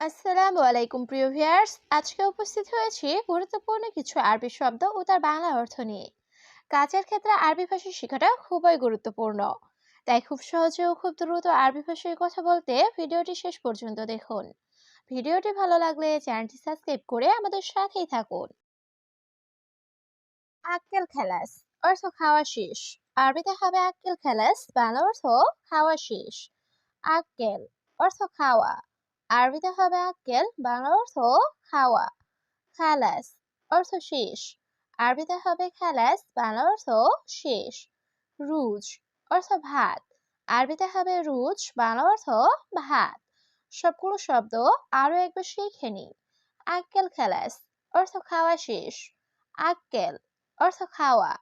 আসসালামু আলাইকুম, প্রিয় ভিউয়ার্স। আজকে উপস্থিত হয়েছি গুরুত্বপূর্ণ কিছু আরবি শব্দ ও তার বাংলা অর্থ নিয়ে। কাজের ক্ষেত্রে আরবি ভাষা শেখাটা খুবই গুরুত্বপূর্ণ। তাই খুব সহজে ও খুব দ্রুত আরবি ভাষায় কথা বলতে ভিডিওটি শেষ পর্যন্ত দেখুন। ভিডিওটি ভালো লাগলে চ্যানেলটি সাবস্ক্রাইব করে আমাদের সাথেই থাকুন। আক্কেল খেলাস, অর্থ খাওয়া শেষ। আরবিতে হবে আক্কেল খেলাস, বাংলা অর্থ খাওয়া শেষ। আক্কেল, অর্থ খাওয়া। আরবিতে হবে আক্কেল বাংলা অর্থ খাওয়া, খালাস, অর্থ শেষ। আরবিতে হবে খালাস বাংলা অর্থ শেষ। রুজ, অর্থ ভাত। আরবিতে হবে রুজ বাংলা অর্থ ভাত। সবগুলো শব্দ আরও একবার শিখে নি আক্কেল খালাস, অর্থ খাওয়া শেষ। আক্কেল অর্থ খাওয়া।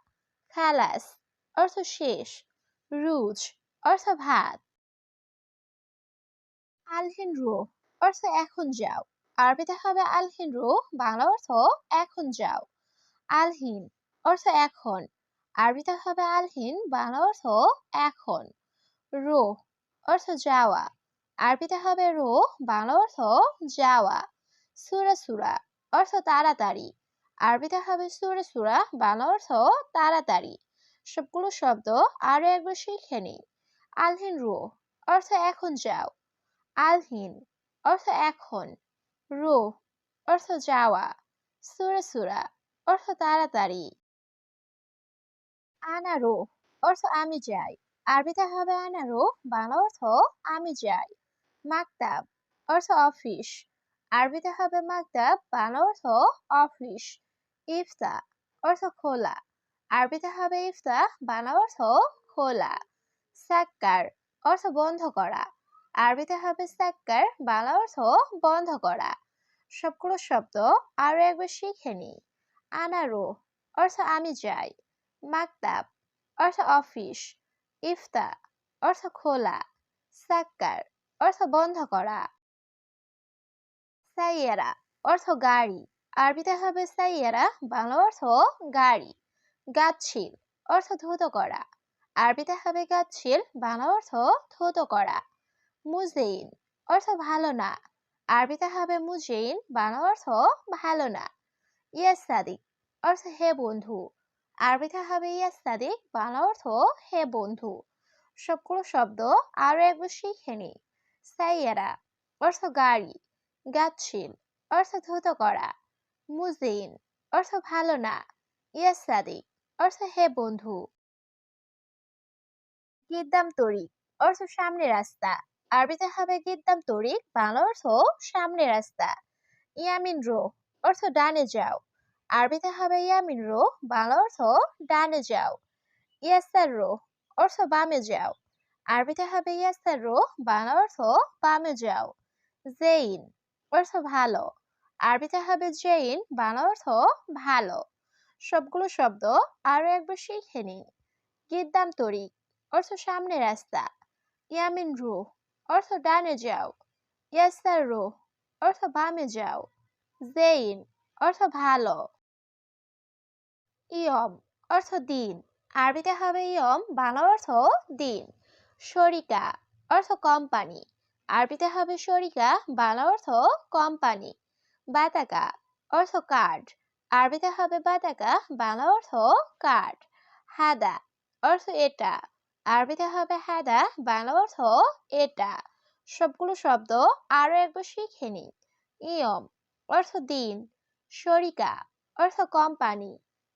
খালাস, অর্থ শেষ। রুজ, অর্থ ভাত। আলহিন রুহ অর্থ এখন যাও। আরবিতে হবে আলহিন রুহ, বাংলা অর্থ এখন যাও। আলহিন অর্থ এখন। আরবিতে হবে আলহিন, বাংলা অর্থ এখন। রুহ অর্থ যাওয়া। আরবিতে হবে রুহ, বাংলা অর্থ যাওয়া। সুরা সুরা অর্থ তাড়াতাড়ি। আরবিতে হবে সুরা সুরা, বাংলা অর্থ তাড়াতাড়ি। সবগুলো শব্দ আরও একবার শিখে নিই। আলহিন রুহ অর্থ এখন যাও। আলহিন অর্থ এখন রুহ অর্থ যাওয়া, সুরা সুরা, অর্থ তাড়াতাড়ি। আনা রুহ অর্থ আমি যাই। আরবিতে হবে আনারো বাংলা অর্থ আমি যাই। মাকতাব, অর্থ অফিস। আরবিতে হবে মাকতাব, বাংলা অর্থ অফিস। ইফতা, অর্থ খোলা। আরবিতে হবে ইফতা, বাংলা অর্থ খোলা। সাক্কার, অর্থ বন্ধ করা। আরবিতে হবে সাক্কার, বাংলা অর্থ বন্ধ করা। সবগুলো শব্দ আরও একবার শিখে নিই। আনারো, অর্থ আমি যাই। মাকতাব, অর্থ অফিস। ইফতা, অর্থ খোলা। সাক্কার, অর্থ বন্ধ করা। সাইয়ারা, অর্থ গাড়ি। আরবিতে হবে সাইয়ারা, বাংলা অর্থ গাড়ি। গাছিল অর্থ ধুত করা। আরবিতে হবে গাছিল বাংলা অর্থ ধুত করা। মুজেইন অর্থ ভালো না। আরবিতে হবে মুজেইন বাংলা অর্থ ভালো না। ইয়াস সাদিক, অর্থ হে বন্ধু। আরবিতে হবে ইয়াস সাদিক, বাংলা অর্থ হে বন্ধু। সবগুলো শব্দ আরও একবার শিখে নি। সাইয়ারা, অর্থ গাড়ি। গাছিল অর্থ ধুত করা। মুজেইন অর্থ ভালো না। ইয়াস সাদিক, অর্থ হে বন্ধু। গিদ্দাম তরিক, অর্থ সামনে রাস্তা। আরবিতে হবে গিদ্দাম তরিক, বাংলা অর্থ সামনে রাস্তা। ইয়ামিন রো, অর্থ ডানে যাও। আরবিতে হবে ইয়ামিন রো, বাংলা অর্থ ডানে যাও। ইয়াসার রো, অর্থ বামে যাও। আরবিতে হবে ইয়াসার রো, বাংলা অর্থ বামে যাও। জেইন, অর্থ ভালো। আরবিতে হবে জেইন, বাংলা অর্থ ভালো। সবগুলো শব্দ আরও একবার শিখে নিই। গিদ্দাম তরিক, অর্থ সামনে রাস্তা। ইয়ামিন রু অর্থ ডানে যাও ইয়াসার অর্থ বামে যাও জেইন অর্থ ভালো ইয়ম অর্থ দিন আরবিতে হবে ইয়ম বাংলা অর্থ দিন। শরিকা অর্থ কোম্পানি আরবিতে হবে শরিকা বাংলা অর্থ কোম্পানি বাতাকা অর্থ কার্ড আরবিতে হবে বাতাকা বাংলা অর্থ কার্ড হাদা অর্থ এটা। আরবিতে হবে হাদা বাংলা অর্থ এটা। সবগুলো শব্দ আরও একবার শিখে নিন। ইয়ম অর্থ দিন, শরিকা, অর্থ কোম্পানি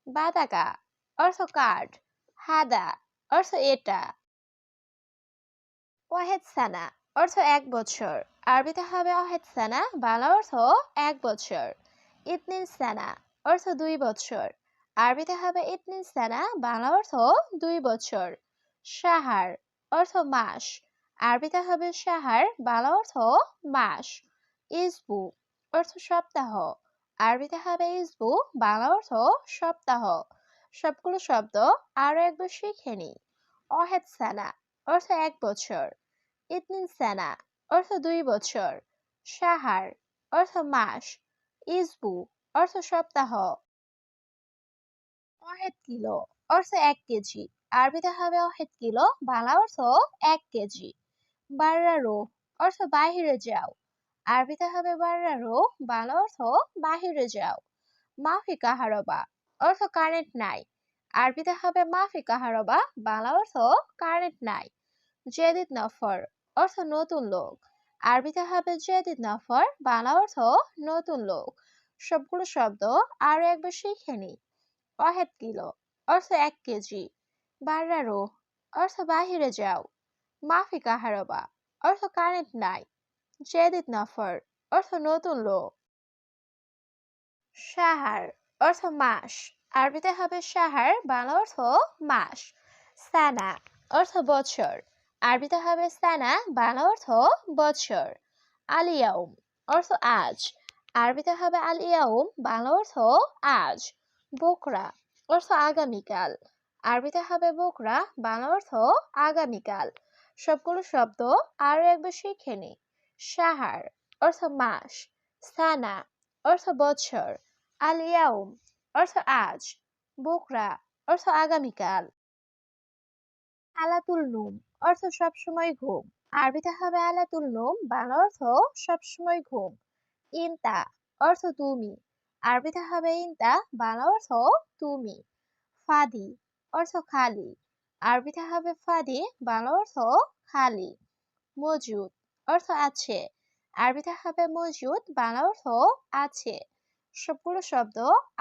বাতাকা অর্থ কার্ড হাদা অর্থ এটা। সানা, অর্থ এক বছর। আরবিতে হবে সানা, বাংলা অর্থ এক বছর। ইতনিন সানা, অর্থ দুই বছর। আরবিতে হবে ইতনিন সানা, বাংলা অর্থ দুই বছর। সাহার অর্থ মাস। আরবিতে হবে সাহার, বাংলা অর্থ মাস। ইসবু অর্থ সপ্তাহ। আরবিতে হবে ইসবু, বাংলা অর্থ সপ্তাহ। সবগুলো শব্দ আরও একবার শিখে নি অহেদ সানা অর্থ এক বছর। ইতনিন সানা অর্থ দুই বছর। সাহার অর্থ মাস। ইসবু অর্থ সপ্তাহ। অহেদ কিলো অর্থ এক কেজি। আরবিতে হবে অহেদ কিলো, বাংলা অর্থ এক কেজি। বাররা রো, অর্থ বাহিরে যাও। আরবিতে হবে বার্রারো বাংলা অর্থ বাহিরে যাও। মাফি কাহারবা, অর্থ কারেন্ট নাই। আরবিতে হবে মাফি কাহারবা, বাংলা অর্থ কারেন্ট নাই। জেদিদ নফর, অর্থ নতুন লোক। আরবিতে হবে জেদিদ নফর, বাংলা অর্থ নতুন লোক। সবগুলো শব্দ আরও একবার শিখে নি। অহেদ কিলো, অর্থ এক কেজি। বার্রারো অর্থ বাহিরে যাও মাফি কাহারবা অর্থ কারেন্ট নাই জেদিদ নফর অর্থ নতুন লোক সাহার অর্থ মাস আরবিতে হবে সাহার বাংলা অর্থ মাস সানা অর্থ বছর আরবিতে হবে সানা বাংলা অর্থ বছর আলিয়াউম অর্থ আজ আরবিতে হবে আলিয়াউম বাংলা অর্থ আজ বোকরা অর্থ আগামীকাল আরবিতে হবে বোকরা, বাংলা অর্থ আগামীকাল। সবগুলো শব্দ আরও একবার শিখে নি সাহার, অর্থ মাস। সানা, অর্থ বছর। আলিয়াউম অর্থ আজ। বোকরা, অর্থ আগামীকাল। আলাতুল নুম অর্থ সবসময় ঘুম। আরবিতে হবে আলাতুল নুম বাংলা অর্থ সবসময় ঘুম। ইনতা, অর্থ তুমি। আরবিতে হবে ইনতা, বাংলা অর্থ তুমি। ফাদি অর্থ খালি। আরবিতে হবে ফাদি বাংলা অর্থ খালি। মজুদ অর্থ আছে। আরবিতে হবে মজুদ, বাংলা অর্থ আছে। সবগুলো শব্দ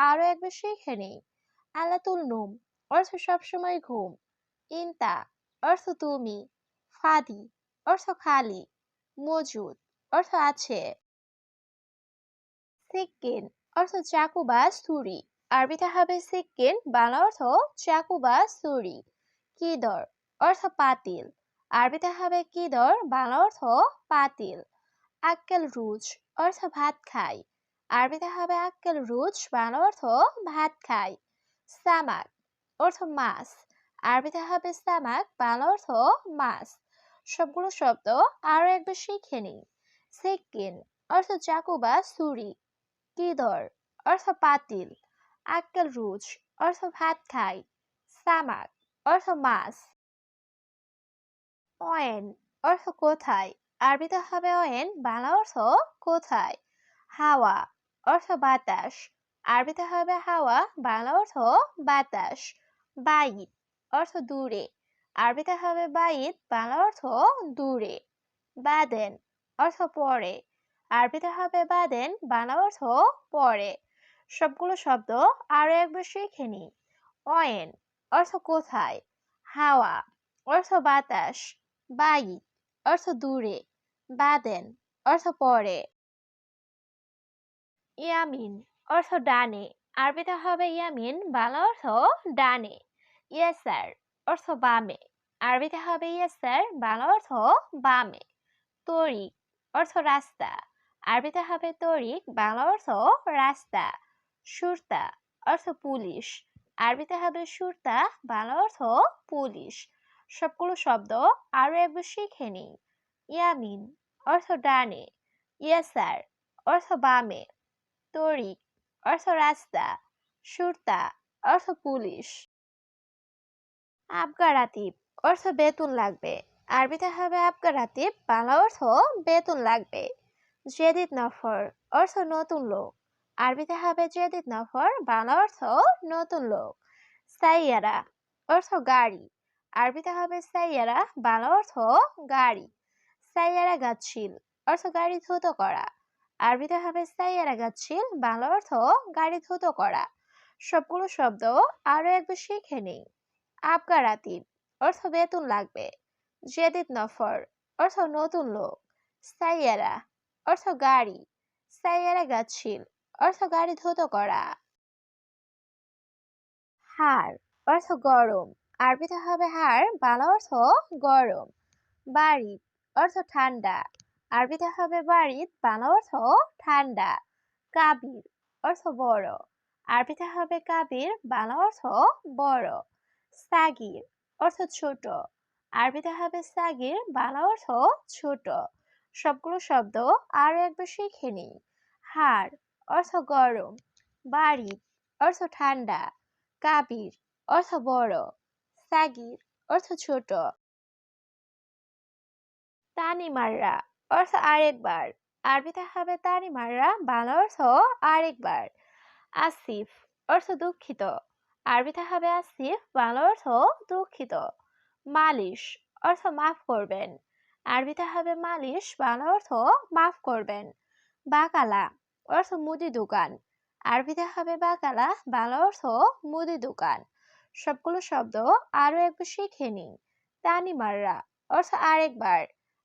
আরও একবার শিখে নেই আলাতুল নুম অর্থ সবসময় ঘুম। ইনতা অর্থ তুমি। ফাদি অর্থ খালি। মজুদ অর্থ আছে। সিক্কিন অর্থ চাকু বা ছুরি। আরবিতে হবে সিক্কিন বাংলা অর্থ চাকু বা ছুরি। কিদর অর্থ পাতিল। আরবিতে হবে কিদর বাংলা অর্থ পাতিল। আক্কেল রুজ, অর্থ ভাত খাই। আরবিতে হবে আক্কেল রুজ, বাংলা অর্থ ভাত খাই। সামাক, অর্থ মাছ। আরবিতে হবে সামাক, বাংলা অর্থ মাছ। সবগুলো শব্দ আরও একবার শিখে নিই। সিক্কিন অর্থ চাকু বা ছুরি। কিদর অর্থ পাতিল। আক্কেল রুজ অর্থ ভাত খাই। সামাক অর্থ মাছ। অয়েন, অর্থ কোথায়? আরবিতে হবে অয়েন, বাংলা অর্থ কোথায়? হাওয়া, অর্থ বাতাস। আরবিতে হবে হাওয়া, বাংলা অর্থ বাতাস। বাইত, অর্থ দূরে। আরবিতে হবে বাইত, বাংলা অর্থ দূরে। বাদেন, অর্থ পরে। আরবিতে হবে বাদেন, বাংলা অর্থ পরে। সবগুলো শব্দ আরও একবার শিখে নি অয়েন অর্থ কোথায়? হাওয়া অর্থ বাতাস। বাইত অর্থ দূরে। বাদেন অর্থ পরে। ইয়ামিন অর্থ ডানে। আরবিতে হবে ইয়ামিন, বাংলা অর্থ ডানে। ইয়েসার অর্থ বামে। আরবিতে হবে ইয়েসার, বাংলা অর্থ বামে। তরিক অর্থ রাস্তা। আরবিতে হবে তরিক, বাংলা অর্থ রাস্তা। সুরতা, অর্থ পুলিশ। আরবিতে হবে সুরতা, বাংলা অর্থ পুলিশ। সবগুলো শব্দ আরও একবার শিখে নিই। ইয়ামিন, অর্থ ডানে। ইয়াসার, অর্থ বামে। তরিক, অর্থ রাস্তা। সুরতা, অর্থ পুলিশ। আবগারাতিব অর্থ বেতন লাগবে। আরবিতে হবে আবগারাতিব বাংলা অর্থ বেতন লাগবে। জেদিদ নফর, অর্থ নতুন লোক। আরবিতে হবে জেদিদ নফর বাংলা অর্থ নতুন লোক। সাইয়ারা অর্থ গাড়ি। আরবিতে হবে সাইয়ারা, বাংলা অর্থ গাড়ি। সাইয়ারা গাছিল অর্থ গাড়ি ধুত করা। আরবিতে হবে সাইয়ারা গাছিল বাংলা অর্থ গাড়ি ধুত করা। সবগুলো শব্দ আরও একবার শিখে নেই। আবগারাতিব অর্থ বেতন লাগবে। জেদিদ নফর অর্থ নতুন লোক। সাইয়ারা, অর্থ গাড়ি। সাইয়ারা গাছিল অর্থ গাড়ি ধুত করা হার, অর্থ গরম। আরবিতে হবে হার, বাংলা অর্থ গরম। বাড়ি অর্থ ঠান্ডা। আরবিতে হবে বাড়িত, বাংলা অর্থ ঠান্ডা। কাবির, অর্থ বড়। আরবিতে হবে কাবির, বাংলা অর্থ বড়। সাগির, অর্থ ছোট। আরবিতে হবে সাগির, বাংলা অর্থ ছোট। সবগুলো শব্দ আরও একবার শিখে নিই। হাড় অর্থ গরম, বাড়ি, অর্থ ঠান্ডা কাবির অর্থ বড়, সাগির, অর্থ ছোট। তানিমাররা, অর্থ আরেকবার। আরবিতে হবে তানি মাররা বাংলা অর্থ আরেকবার। আসিফ, অর্থ দুঃখিত। আরবিতে হবে আসিফ, বাংলা অর্থ দুঃখিত। মালিশ, অর্থ মাফ করবেন। আরবিতে হবে মালিশ, বাংলা অর্থ মাফ করবেন। বাকালা অর্থ মুদি দোকান। আরবিতে হবে বাকালা, বাংলা অর্থ মুদি দোকান। সবগুলো শব্দ আরও একবার শিখে নিন। তানি মাররা, অর্থ আরেকবার।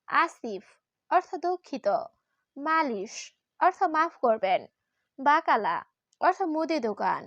আসিফ, অর্থ দুঃখিত। মালিশ, অর্থ মাফ করবেন। বাকালা, অর্থ মুদি দোকান।